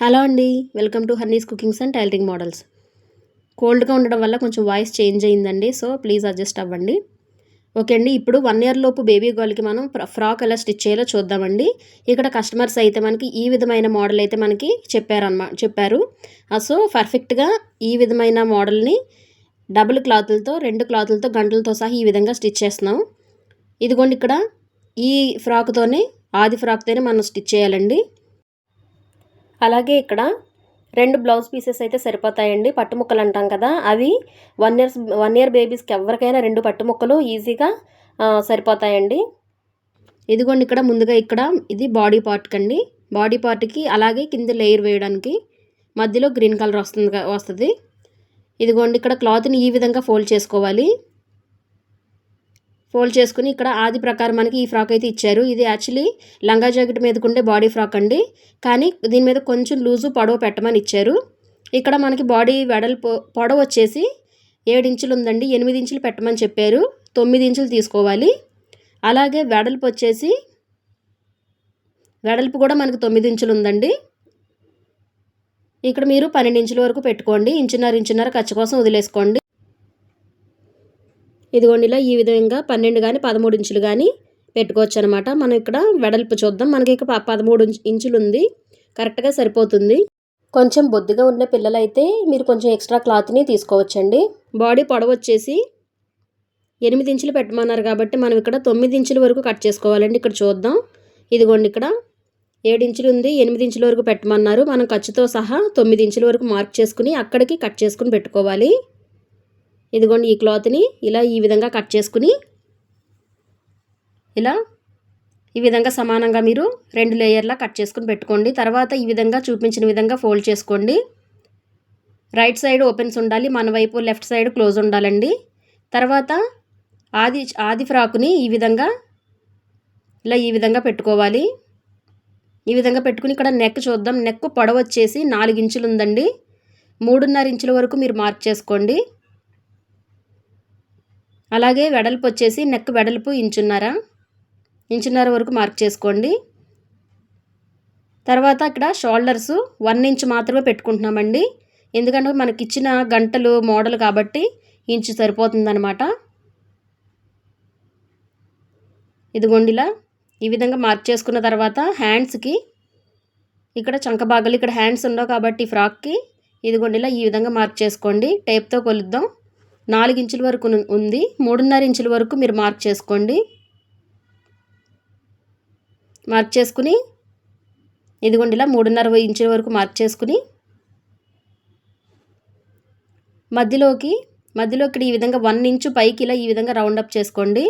Hello అండి welcome to Honey's cookings and tailoring models. కోల్డ్గా ఉండడం వల్ల కొంచెం వాయిస్ చేంజ్ అయ్యిందండి సో ప్లీజ్ అడ్జస్ట్ అవ్వండి. ఓకే అండి ఇప్పుడు వన్ ఇయర్ లోపు బేబీ గర్ల్కి మనం ఫ్రాక్ ఎలా స్టిచ్ చేయాలో చూద్దామండి. ఇక్కడ కస్టమర్స్ అయితే మనకి ఈ విధమైన మోడల్ అయితే మనకి చెప్పారన్నమాట చెప్పారు. సో పర్ఫెక్ట్గా ఈ విధమైన మోడల్ని డబుల్ క్లాతులతో రెండు క్లాతులతో గంటలతో సహా ఈ విధంగా స్టిచ్ చేస్తున్నాం. ఇదిగోండి ఇక్కడ ఈ ఫ్రాక్తోనే ఆది ఫ్రాక్తోనే మనం స్టిచ్ చేయాలండి. అలాగే ఇక్కడ రెండు బ్లౌజ్ పీసెస్ అయితే సరిపోతాయండి. పట్టుముక్కలు అంటాం కదా అవి వన్ ఇయర్స్ వన్ ఇయర్ బేబీస్కి ఎవరికైనా రెండు పట్టుముక్కలు ఈజీగా సరిపోతాయండి. ఇదిగోండి ఇక్కడ ముందుగా ఇక్కడ ఇది బాడీ పార్ట్ కండి. బాడీ పార్ట్కి అలాగే కింద లేయర్ వేయడానికి మధ్యలో గ్రీన్ కలర్ వస్తుంది వస్తుంది. ఇదిగోండి ఇక్కడ క్లాత్ని ఈ విధంగా ఫోల్డ్ చేసుకోవాలి. ఫోల్డ్ చేసుకుని ఇక్కడ ఆది ప్రకారం మనకి ఈ ఫ్రాక్ అయితే ఇచ్చారు. ఇది యాక్చువల్లీ లంగా జాకెట్ మీదకుండే బాడీ ఫ్రాక్ అండి. కానీ దీని మీద కొంచెం లూజు పొడవు పెట్టమని ఇచ్చారు. ఇక్కడ మనకి బాడీ వెడల్పు పొడవు వచ్చేసి ఏడు ఇంచులు ఉందండి. ఎనిమిది ఇంచులు పెట్టమని చెప్పారు. తొమ్మిది ఇంచులు తీసుకోవాలి. అలాగే వెడల్పు వచ్చేసి వెడల్పు కూడా మనకు తొమ్మిది ఇంచులు ఉందండి. ఇక్కడ మీరు పన్నెండు ఇంచుల వరకు పెట్టుకోండి. ఇంచున్నర ఇంచున్నర ఖర్చు కోసం వదిలేసుకోండి. ఇదిగోండి ఇలా ఈ విధంగా పన్నెండు కానీ పదమూడు ఇంచులు కానీ పెట్టుకోవచ్చు అనమాట మనం ఇక్కడ వెడల్పు చూద్దాం. మనకి ఇక్కడ పదమూడు ఇంచులు ఉంది కరెక్ట్గా సరిపోతుంది. కొంచెం బొద్దుగా ఉన్న పిల్లలైతే మీరు కొంచెం ఎక్స్ట్రా క్లాత్ని తీసుకోవచ్చండి. బాడీ పొడవు వచ్చేసి ఎనిమిది ఇంచులు పెట్టమన్నారు కాబట్టి మనం ఇక్కడ తొమ్మిది ఇంచుల వరకు కట్ చేసుకోవాలండి. ఇక్కడ చూద్దాం. ఇదిగోండి ఇక్కడ ఏడు ఇంచులు ఉంది ఎనిమిది ఇంచుల వరకు పెట్టమన్నారు. మనం ఖర్చుతో సహా తొమ్మిది ఇంచుల వరకు మార్క్ చేసుకుని అక్కడికి కట్ చేసుకుని పెట్టుకోవాలి. ఇదిగోండి ఈ క్లాత్ని ఇలా ఈ విధంగా కట్ చేసుకుని ఇలా ఈ విధంగా సమానంగా మీరు రెండు లేయర్లా కట్ చేసుకుని పెట్టుకోండి. తర్వాత ఈ విధంగా చూపించిన విధంగా ఫోల్డ్ చేసుకోండి. రైట్ సైడ్ ఓపెన్స్ ఉండాలి మన వైపు లెఫ్ట్ సైడ్ క్లోజ్ ఉండాలండి. తర్వాత ఆది ఆది ఫ్రాకుని ఈ విధంగా ఇలా ఈ విధంగా పెట్టుకోవాలి. ఈ విధంగా పెట్టుకుని ఇక్కడ నెక్ చూద్దాం. నెక్ పొడవచ్చేసి నాలుగు ఇంచులు ఉందండి. మూడున్నర ఇంచుల వరకు మీరు మార్క్ చేసుకోండి. అలాగే వెడల్పు వచ్చేసి నెక్ వెడల్పు ఇంచున్నర ఇంచున్నర వరకు మార్క్ చేసుకోండి. తర్వాత ఇక్కడ షోల్డర్స్ వన్ ఇంచ్ మాత్రమే పెట్టుకుంటున్నామండి. ఎందుకంటే మనకి ఇచ్చిన గంటలు మోడల్ కాబట్టి ఇంచు సరిపోతుందనమాట ఇదిగోండిలా ఈ విధంగా మార్క్ చేసుకున్న తర్వాత హ్యాండ్స్కి ఇక్కడ చంక భాగాలు ఇక్కడ హ్యాండ్స్ ఉండవు కాబట్టి ఫ్రాక్కి ఇదిగోండిలా ఈ విధంగా మార్క్ చేసుకోండి. టేప్తో కొలుద్దాం. నాలుగు ఇంచుల వరకు ఉంది. మూడున్నర ఇంచుల వరకు మీరు మార్క్ చేసుకోండి. మార్క్ చేసుకుని ఇదిగోండి ఇలా మూడున్నర ఇంచుల వరకు మార్క్ చేసుకుని మధ్యలోకి మధ్యలోకి ఈ విధంగా వన్ ఇంచు పైకి ఇలా ఈ విధంగా రౌండ్ అప్ చేసుకోండి.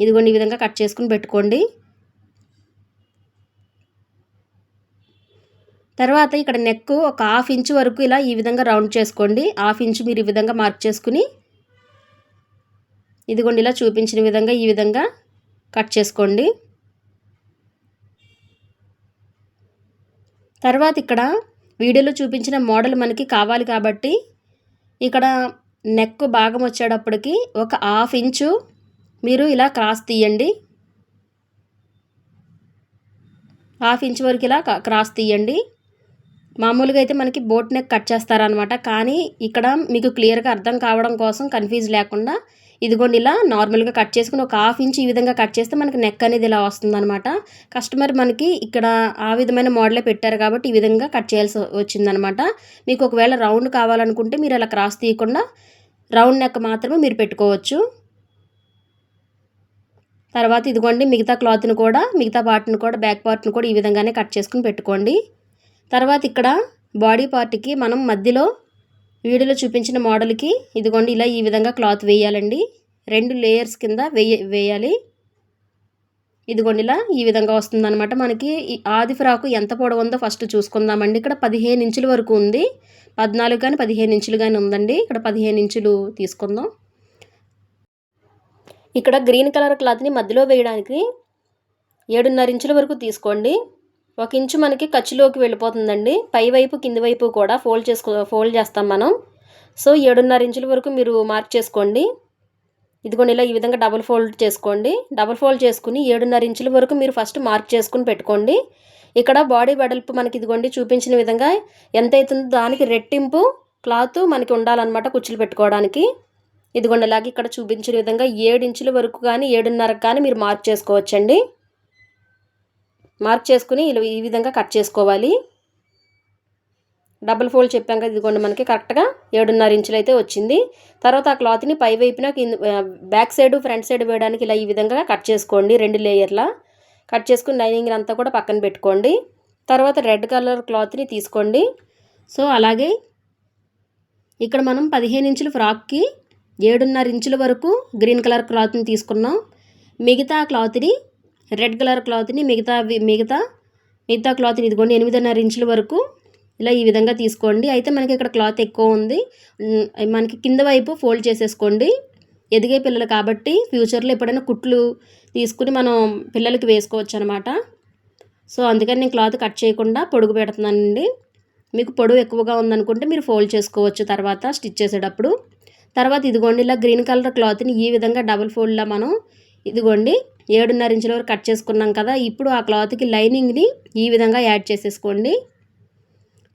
ఇదిగోండి ఈ విధంగా కట్ చేసుకుని పెట్టుకోండి. తర్వాత ఇక్కడ నెక్ ఒక హాఫ్ ఇంచ్ వరకు ఇలా ఈ విధంగా రౌండ్ చేసుకోండి. హాఫ్ ఇంచ్ మీరు ఈ విధంగా మార్క్ చేసుకుని ఇదిగోండి ఇలా చూపించిన విధంగా ఈ విధంగా కట్ చేసుకోండి. తర్వాత ఇక్కడ వీడియోలో చూపించిన మోడల్ మనకి కావాలి కాబట్టి ఇక్కడ నెక్ భాగం వచ్చేటప్పటికి ఒక హాఫ్ ఇంచు మీరు ఇలా క్రాస్ తీయండి. హాఫ్ ఇంచ్ వరకు ఇలా క్రాస్ తీయండి. మామూలుగా అయితే మనకి బోట్ నెక్ కట్ చేస్తారనమాట కానీ ఇక్కడ మీకు క్లియర్గా అర్థం కావడం కోసం కన్ఫ్యూజ్ లేకుండా ఇదిగోండి ఇలా నార్మల్గా కట్ చేసుకుని ఒక హాఫ్ ఇంచ్ ఈ విధంగా కట్ చేస్తే మనకి నెక్ అనేది ఇలా వస్తుందన్నమాట. కస్టమర్ మనకి ఇక్కడ ఆ విధమైన మోడలే పెట్టారు కాబట్టి ఈ విధంగా కట్ చేయాల్సి వచ్చిందనమాట మీకు ఒకవేళ రౌండ్ కావాలనుకుంటే మీరు అలా క్రాస్ తీయకుండా రౌండ్ నెక్ మాత్రమే మీరు పెట్టుకోవచ్చు. తర్వాత ఇదిగోండి మిగతా క్లాత్ని కూడా మిగతా పార్ట్ని కూడా బ్యాక్ పార్ట్ని కూడా ఈ విధంగానే కట్ చేసుకుని పెట్టుకోండి. తర్వాత ఇక్కడ బాడీ పార్ట్కి మనం మధ్యలో వీడియోలో చూపించిన మోడల్కి ఇదిగోండి ఇలా ఈ విధంగా క్లాత్ వేయాలండి. రెండు లేయర్స్ కింద వేయ వేయాలి. ఇదిగోండి ఇలా ఈ విధంగా వస్తుందన్నమాట. మనకి ఆది ఫ్రాకు ఎంత పొడవు ఉందో ఫస్ట్ చూసుకుందామండి. ఇక్కడ పదిహేను ఇంచుల వరకు ఉంది. పద్నాలుగు కానీ పదిహేను ఇంచులు కానీ ఉందండి. ఇక్కడ పదిహేను ఇంచులు తీసుకుందాం. ఇక్కడ గ్రీన్ కలర్ క్లాత్ని మధ్యలో వేయడానికి ఏడున్నర ఇంచుల వరకు తీసుకోండి. ఒక ఇంచు మనకి ఖర్చులోకి వెళ్ళిపోతుందండి. పై వైపు కింది వైపు కూడా ఫోల్డ్ చేసుకో ఫోల్డ్ చేస్తాం మనం. సో ఏడున్నర ఇంచుల వరకు మీరు మార్క్ చేసుకోండి. ఇదిగోండి ఇలా ఈ విధంగా డబుల్ ఫోల్డ్ చేసుకోండి. డబుల్ ఫోల్డ్ చేసుకుని ఏడున్నర ఇంచుల వరకు మీరు ఫస్ట్ మార్క్ చేసుకుని పెట్టుకోండి. ఇక్కడ బాడీ వెడల్పు మనకి ఇదిగోండి చూపించిన విధంగా ఎంత అవుతుందో దానికి రెట్టింపు క్లాత్ మనకి ఉండాలన్నమాట కుచ్చులు పెట్టుకోవడానికి. ఇదిగోండి ఇలాగే ఇక్కడ చూపించిన విధంగా ఏడు ఇంచుల వరకు కానీ ఏడున్నరకు కానీ మీరు మార్క్ చేసుకోవచ్చండి. మార్క్ చేసుకుని ఈ విధంగా కట్ చేసుకోవాలి. డబుల్ ఫోల్డ్ చెప్పాం కదా ఇదిగోండి మనకి కరెక్ట్గా ఏడున్నర ఇంచులు అయితే వచ్చింది. తర్వాత ఆ క్లాత్ని పై వైపున బ్యాక్ సైడ్ ఫ్రంట్ సైడ్ వేయడానికి ఇలా ఈ విధంగా కట్ చేసుకోండి రెండు లేయర్లా. కట్ చేసుకుని లైనింగ్ అంతా కూడా పక్కన పెట్టుకోండి. తర్వాత రెడ్ కలర్ క్లాత్ని తీసుకోండి. సో అలాగే ఇక్కడ మనం పదిహేను ఇంచుల ఫ్రాక్కి ఏడున్నర ఇంచుల వరకు గ్రీన్ కలర్ క్లాత్ని తీసుకున్నాం. మిగతా క్లాత్ని రెడ్ కలర్ క్లాత్ని మిగతా మిగతా మిగతా క్లాత్ని ఇదిగోండి ఎనిమిదిన్నర ఇంచుల వరకు ఇలా ఈ విధంగా తీసుకోండి. అయితే మనకి ఇక్కడ క్లాత్ ఎక్కువ ఉంది. మనకి కింద వైపు ఫోల్డ్ చేసేసుకోండి. ఎదిగే పిల్లలు కాబట్టి ఫ్యూచర్లో ఎప్పుడైనా కుట్లు తీసుకుని మనం పిల్లలకి వేసుకోవచ్చు అనమాట సో అందుకని నేను క్లాత్ కట్ చేయకుండా పొడుగు పెడుతున్నానండి. మీకు పొడవు ఎక్కువగా ఉందనుకుంటే మీరు ఫోల్డ్ చేసుకోవచ్చు తర్వాత స్టిచ్ చేసేటప్పుడు. తర్వాత ఇదిగోండి ఇలా గ్రీన్ కలర్ క్లాత్ని ఈ విధంగా డబుల్ ఫోల్డ్లో మనం ఇదిగోండి ఏడున్నర ఇంచుల వరకు కట్ చేసుకున్నాం కదా ఇప్పుడు ఆ క్లాత్కి లైనింగ్ని ఈ విధంగా యాడ్ చేసేసుకోండి.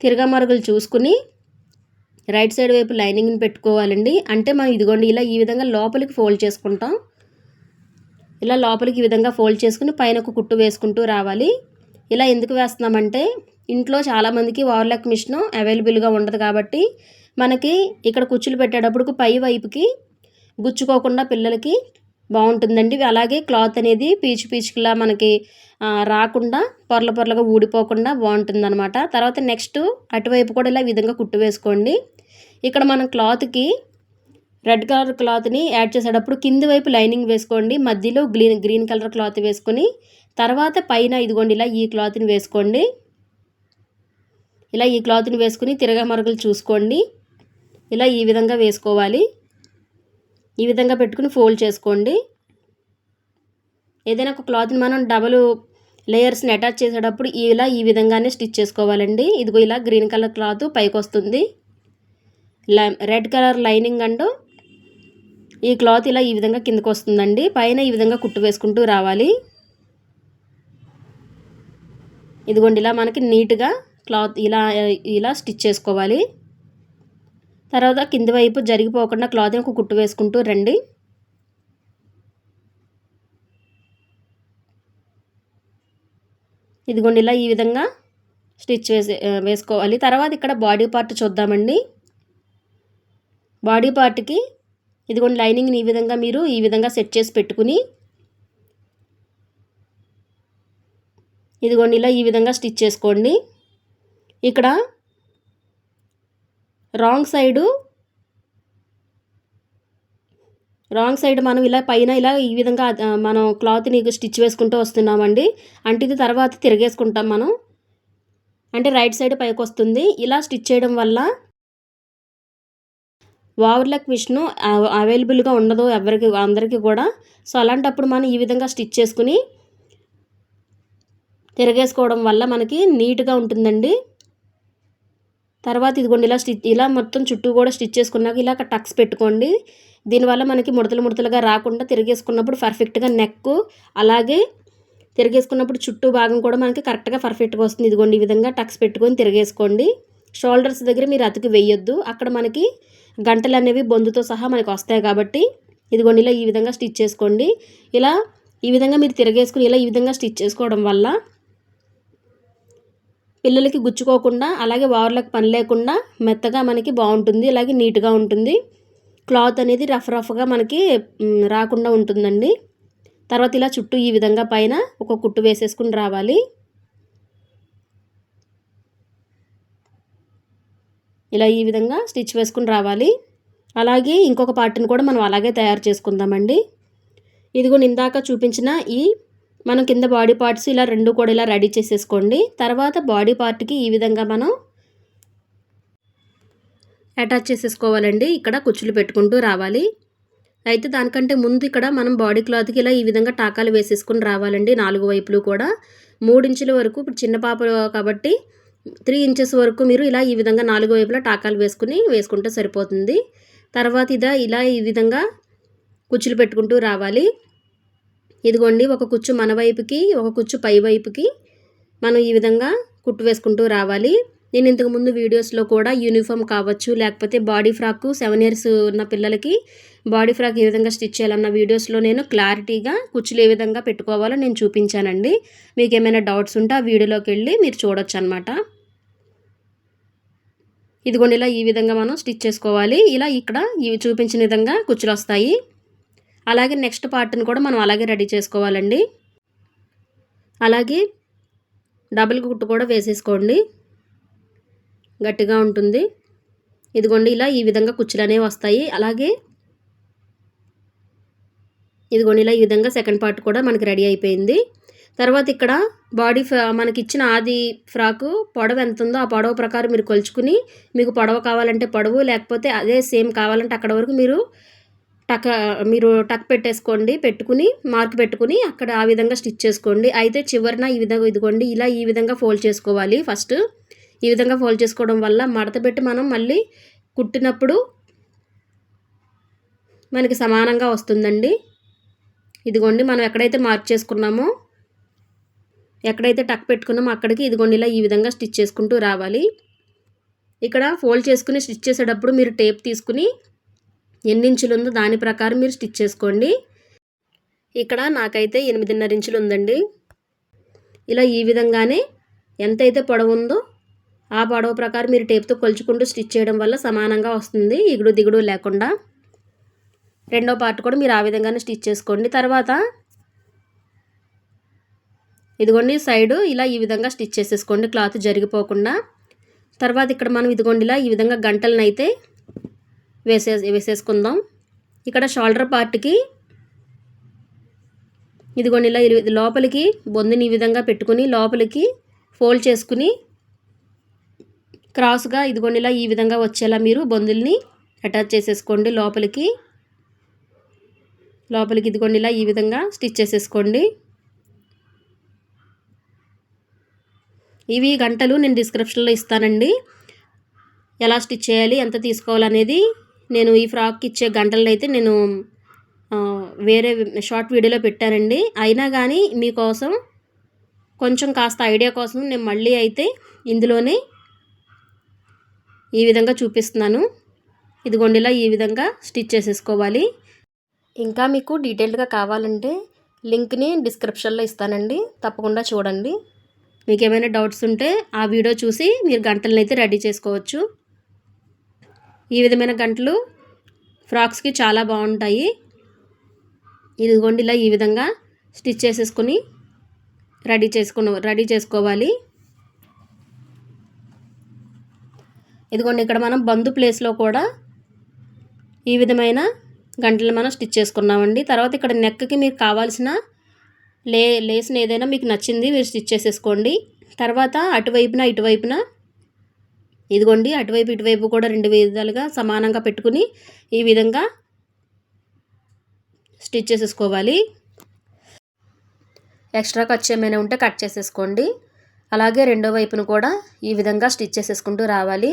తిరగమరుగులు చూసుకుని రైట్ సైడ్ వైపు లైనింగ్ని పెట్టుకోవాలండి. అంటే మనం ఇదిగోండి ఇలా ఈ విధంగా లోపలికి ఫోల్డ్ చేసుకుంటాం. ఇలా లోపలికి ఈ విధంగా ఫోల్డ్ చేసుకుని పైన ఒక కుట్టు వేసుకుంటూ రావాలి. ఇలా ఎందుకు వేస్తున్నామంటే ఇంట్లో చాలామందికి వార్లాక్ మిషన్ అవైలబుల్గా ఉండదు కాబట్టి మనకి ఇక్కడ కుచ్చులు పెట్టేటప్పుడు పై వైపుకి గుచ్చుకోకుండా పిల్లలకి బాగుంటుందండి. అలాగే క్లాత్ అనేది పీచు పీచుకులా మనకి రాకుండా పొరల పొరలుగా ఊడిపోకుండా బాగుంటుంది అనమాట తర్వాత నెక్స్ట్ అటువైపు కూడా ఇలా విధంగా కుట్టు వేసుకోండి. ఇక్కడ మనం క్లాత్కి రెడ్ కలర్ క్లాత్ని యాడ్ చేసేటప్పుడు కింది వైపు లైనింగ్ వేసుకోండి. మధ్యలో గ్రీన్ గ్రీన్ కలర్ క్లాత్ వేసుకొని తర్వాత పైన ఇదిగోండి ఇలా ఈ క్లాత్ని వేసుకోండి. ఇలా ఈ క్లాత్ని వేసుకుని తిరగ మరుగులు చూసుకోండి. ఇలా ఈ విధంగా వేసుకోవాలి. ఈ విధంగా పెట్టుకుని ఫోల్డ్ చేసుకోండి. ఏదైనా ఒక క్లాత్ని మనం డబల్ లేయర్స్ని అటాచ్ చేసేటప్పుడు ఇలా ఈ విధంగానే స్టిచ్ చేసుకోవాలండి. ఇదిగో ఇలా గ్రీన్ కలర్ క్లాత్ పైకి వస్తుంది రెడ్ కలర్ లైనింగ్ అండ్ ఈ క్లాత్ ఇలా ఈ విధంగా కిందకు వస్తుందండి పైన ఈ విధంగా కుట్టు వేసుకుంటూ రావాలి. ఇదిగోండి ఇలా మనకి నీట్గా క్లాత్ ఇలా ఇలా స్టిచ్ చేసుకోవాలి. తర్వాత కింది వైపు జరిగిపోకుండా క్లాత్ ఒక కుట్టు వేసుకుంటూ రండి. ఇదిగోండి ఇలా ఈ విధంగా స్టిచ్ వేసే వేసుకోవాలి. తర్వాత ఇక్కడ బాడీ పార్ట్ చూద్దామండి. బాడీ పార్ట్కి ఇదిగోండి లైనింగ్ని ఈ విధంగా మీరు ఈ విధంగా సెట్ చేసి పెట్టుకుని ఇదిగోండి ఇలా ఈ విధంగా స్టిచ్ చేసుకోండి. ఇక్కడ రాంగ్ సైడు. రాంగ్ సైడ్ మనం ఇలా పైన ఇలా ఈ విధంగా మనం క్లాత్ని స్టిచ్ వేసుకుంటూ వస్తున్నామండి. అంటే ఇది తర్వాత తిరిగేసుకుంటాం మనం. అంటే రైట్ సైడ్ పైకి వస్తుంది ఇలా స్టిచ్ చేయడం వల్ల వావర్లక్ మిషన్ అవైలబుల్గా ఉండదు ఎవరికి అందరికీ కూడా. సో అలాంటప్పుడు మనం ఈ విధంగా స్టిచ్ చేసుకుని తిరగేసుకోవడం వల్ల మనకి నీట్గా ఉంటుందండి. తర్వాత ఇదిగోండి ఇలా స్టిచ్ ఇలా మొత్తం చుట్టూ కూడా స్టిచ్ చేసుకున్నాక ఇలా టక్స్ పెట్టుకోండి. దీనివల్ల మనకి ముడతలు ముడతలుగా రాకుండా తిరిగేసుకున్నప్పుడు పర్ఫెక్ట్గా నెక్ అలాగే తిరిగేసుకున్నప్పుడు చుట్టూ భాగం కూడా మనకి కరెక్ట్గా పర్ఫెక్ట్గా వస్తుంది. ఇదిగోండి ఈ విధంగా టక్స్ పెట్టుకొని తిరిగేసుకోండి. షోల్డర్స్ దగ్గర మీరు అతికి వేయొద్దు. అక్కడ మనకి గంటలు అనేవి బొందుతో సహా మనకి వస్తాయి కాబట్టి ఇదిగోండి ఇలా ఈ విధంగా స్టిచ్ చేసుకోండి. ఇలా ఈ విధంగా మీరు తిరగేసుకుని ఇలా ఈ విధంగా స్టిచ్ చేసుకోవడం వల్ల పిల్లలకి గుచ్చుకోకుండా అలాగే వార్లకు పని లేకుండా మెత్తగా మనకి బాగుంటుంది అలాగే నీట్గా ఉంటుంది. క్లాత్ అనేది రఫ్ రఫ్గా మనకి రాకుండా ఉంటుందండి. తర్వాత ఇలా చుట్టూ ఈ విధంగా పైన ఒక కుట్టు వేసేసుకుని రావాలి. ఇలా ఈ విధంగా స్టిచ్ వేసుకుని రావాలి. అలాగే ఇంకొక పార్ట్ని కూడా మనం అలాగే తయారు చేసుకుందామండి. ఇదిగో ఇందాక చూపించిన ఈ మనం కింద బాడీ పార్ట్స్ ఇలా రెండు కూడా ఇలా రెడీ చేసేసుకోండి. తర్వాత బాడీ పార్ట్కి ఈ విధంగా మనం అటాచ్ చేసేసుకోవాలండి. ఇక్కడ కుచ్చులు పెట్టుకుంటూ రావాలి. అయితే దానికంటే ముందు ఇక్కడ మనం బాడీ క్లాత్కి ఇలా ఈ విధంగా టాకాలు వేసేసుకుని రావాలండి నాలుగు వైపులు కూడా. మూడు ఇంచుల వరకు ఇప్పుడు చిన్న పాప కాబట్టి త్రీ ఇంచెస్ వరకు మీరు ఇలా ఈ విధంగా నాలుగు వైపులా టాకాలు వేసుకుని వేసుకుంటే సరిపోతుంది. తర్వాత ఇదా ఇలా ఈ విధంగా కుచ్చులు పెట్టుకుంటూ రావాలి. ఇదిగోండి ఒక కుచ్చు మన వైపుకి ఒక కుచ్చు పై వైపుకి మనం ఈ విధంగా కుట్టు వేసుకుంటూ రావాలి. నేను ఇంతకు ముందు వీడియోస్లో కూడా యూనిఫామ్ కావచ్చు లేకపోతే బాడీ ఫ్రాక్ సెవెన్ ఇయర్స్ ఉన్న పిల్లలకి బాడీ ఫ్రాక్ ఏ విధంగా స్టిచ్ చేయాలన్న వీడియోస్లో నేను క్లారిటీగా కుచ్చులు ఏ విధంగా పెట్టుకోవాలో నేను చూపించానండి. మీకు ఏమైనా డౌట్స్ ఉంటే ఆ వీడియోలోకి వెళ్ళి మీరు చూడొచ్చు అనమాట ఇదిగోండి ఇలా ఈ విధంగా మనం స్టిచ్ చేసుకోవాలి. ఇలా ఇక్కడ ఇవి చూపించిన విధంగా కుచ్చులు వస్తాయి. అలాగే నెక్స్ట్ పార్ట్ని కూడా మనం అలాగే రెడీ చేసుకోవాలండి. అలాగే డబుల్ గుట్టు కూడా వేసేసుకోండి. గట్టిగా ఉంటుంది. ఇదిగోండి ఇలా ఈ విధంగా కుచ్చులు అనేవి వస్తాయి. అలాగే ఇదిగోండి ఇలా ఈ విధంగా సెకండ్ పార్ట్ కూడా మనకి రెడీ అయిపోయింది. తర్వాత ఇక్కడ బాడీ మనకి ఇచ్చిన ఆది ఫ్రాకు పొడవు ఎంత ఉందో ఆ పొడవు ప్రకారం మీరు కొలుచుకుని మీకు పొడవ కావాలంటే పొడవు లేకపోతే అదే సేమ్ కావాలంటే అక్కడ వరకు మీరు టక్ మీరు టక్ పెట్టేసుకోండి పెట్టుకుని మార్క్ పెట్టుకుని అక్కడ ఆ విధంగా స్టిచ్ చేసుకోండి. అయితే చివరిన ఈ విధంగా ఇదిగోండి ఇలా ఈ విధంగా ఫోల్డ్ చేసుకోవాలి ఫస్ట్. ఈ విధంగా ఫోల్డ్ చేసుకోవడం వల్ల మడత పెట్టి మనం మళ్ళీ కుట్టినప్పుడు మనకి సమానంగా వస్తుందండి. ఇదిగోండి మనం ఎక్కడైతే మార్క్ చేసుకున్నామో ఎక్కడైతే టక్ పెట్టుకున్నామో అక్కడికి ఇదిగోండి ఇలా ఈ విధంగా స్టిచ్ చేసుకుంటూ రావాలి. ఇక్కడ ఫోల్డ్ చేసుకుని స్టిచ్ చేసేటప్పుడు మీరు టేప్ తీసుకుని ఎన్నించులు ఉందో దాని ప్రకారం మీరు స్టిచ్ చేసుకోండి. ఇక్కడ నాకైతే ఎనిమిదిన్నర ఇంచులు ఉందండి ఇలా ఈ విధంగానే ఎంతైతే పొడవు ఉందో ఆ పొడవు ప్రకారం మీరు టేప్తో కొలుచుకుంటూ స్టిచ్ చేయడం వల్ల సమానంగా వస్తుంది ఇగుడు దిగుడు లేకుండా. రెండో పార్ట్ కూడా మీరు ఆ విధంగానే స్టిచ్ చేసుకోండి. తర్వాత ఇదిగోండి సైడు ఇలా ఈ విధంగా స్టిచ్ చేసేసుకోండి. క్లాత్ జరిగిపోకుండా. తర్వాత ఇక్కడ మనం ఇదిగోండి ఇలా ఈ విధంగా గంటలనైతే వేసే వేసేసుకుందాం. ఇక్కడ షోల్డర్ పార్ట్కి ఇదిగోండి ఇలా లోపలికి బొందుని ఈ విధంగా పెట్టుకుని లోపలికి ఫోల్డ్ చేసుకుని క్రాస్గా ఇదిగోండి ఇలా ఈ విధంగా వచ్చేలా మీరు బొందుల్ని అటాచ్ చేసేసుకోండి లోపలికి. లోపలికి ఇదిగోండి ఇలా ఈ విధంగా స్టిచ్ చేసేసుకోండి. ఇవి గంటలు నేను డిస్క్రిప్షన్లో ఇస్తానండి. ఎలా స్టిచ్ చేయాలి ఎంత తీసుకోవాలనేది నేను ఈ ఫ్రాక్ ఇచ్చే గంటలను అయితే నేను వేరే షార్ట్ వీడియోలో పెట్టానండి. అయినా కానీ మీకోసం కొంచెం కాస్త ఐడియా కోసం నేను మళ్ళీ అయితే ఇందులోనే ఈ విధంగా చూపిస్తున్నాను. ఇదిగొండిలా ఈ విధంగా స్టిచ్ చేసేసుకోవాలి. ఇంకా మీకు డీటెయిల్డ్గా కావాలంటే లింక్ని డిస్క్రిప్షన్లో ఇస్తానండి. తప్పకుండా చూడండి. మీకు ఏమైనా డౌట్స్ ఉంటే ఆ వీడియో చూసి మీరు గంటలను అయితే రెడీ చేసుకోవచ్చు. ఈ విధమైన గంటలు ఫ్రాక్స్కి చాలా బాగుంటాయి. ఇదిగోండి ఇలా ఈ విధంగా స్టిచ్ చేసేసుకొని రెడీ చేసుకుని రెడీ చేసుకోవాలి. ఇదిగోండి ఇక్కడ మనం బంధు ప్లేస్లో కూడా ఈ విధమైన గంటలు మనం స్టిచ్ చేసుకున్నామండి. తర్వాత ఇక్కడ నెక్కి మీకు కావాల్సిన లే లేసిన ఏదైనా మీకు నచ్చింది మీరు స్టిచ్ చేసేసుకోండి. తర్వాత అటువైపున ఇటువైపున ఇదిగోండి అటువైపు ఇటువైపు కూడా రెండు విధాలుగా సమానంగా పెట్టుకుని ఈ విధంగా స్టిచ్ చేసేసుకోవాలి. ఎక్స్ట్రా ఖర్చు ఏమైనా ఉంటే కట్ చేసేసుకోండి. అలాగే రెండో వైపును కూడా ఈ విధంగా స్టిచ్ చేసేసుకుంటూ రావాలి.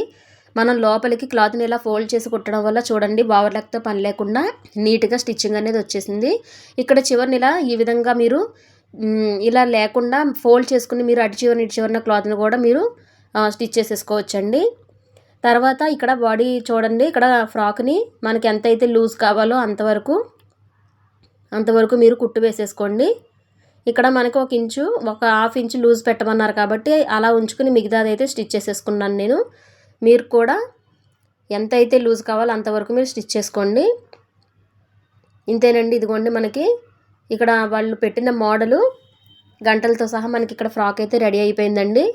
మనం లోపలికి క్లాత్ని ఇలా ఫోల్డ్ చేసి కుట్టడం వల్ల చూడండి బావర్లెక్తో పని లేకుండా నీట్గా స్టిచ్చింగ్ అనేది వచ్చేసింది. ఇక్కడ చివరిని ఇలా ఈ విధంగా మీరు ఇలా లేకుండా ఫోల్డ్ చేసుకుని మీరు అటు చివరిని ఇటు చివరిన క్లాత్ని కూడా మీరు స్టిచ్ చేసేసుకోవచ్చండి. తర్వాత ఇక్కడ బాడీ చూడండి ఇక్కడ ఫ్రాక్ని మనకి ఎంతైతే లూజ్ కావాలో అంతవరకు అంతవరకు మీరు కుట్టు వేసేసుకోండి. ఇక్కడ మనకు ఒక ఇంచు ఒక హాఫ్ ఇంచు లూజ్ పెట్టమన్నారు కాబట్టి అలా ఉంచుకుని మిగతాదైతే స్టిచ్ చేసేసుకున్నాను నేను. మీరు కూడా ఎంత అయితే లూజ్ కావాలో అంతవరకు మీరు స్టిచ్ చేసుకోండి. ఇంతేనండి ఇదిగోండి మనకి ఇక్కడ వాళ్ళు పెట్టిన మోడలు. గంటలతో సహా మనకి ఇక్కడ ఫ్రాక్ అయితే రెడీ అయిపోయిందండి.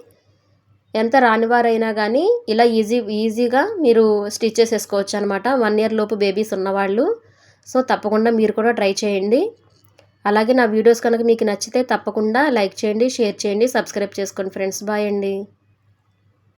ఎంత రానివారైనా కానీ ఇలా ఈజీ ఈజీగా మీరు స్టిచ్ చేసేసుకోవచ్చు అనమాట వన్ ఇయర్ లోపు బేబీస్ ఉన్నవాళ్ళు. సో తప్పకుండా మీరు కూడా ట్రై చేయండి. అలాగే నా వీడియోస్ కనుక మీకు నచ్చితే తప్పకుండా లైక్ చేయండి షేర్ చేయండి సబ్స్క్రైబ్ చేసుకోండి ఫ్రెండ్స్. బాయ్ అండి.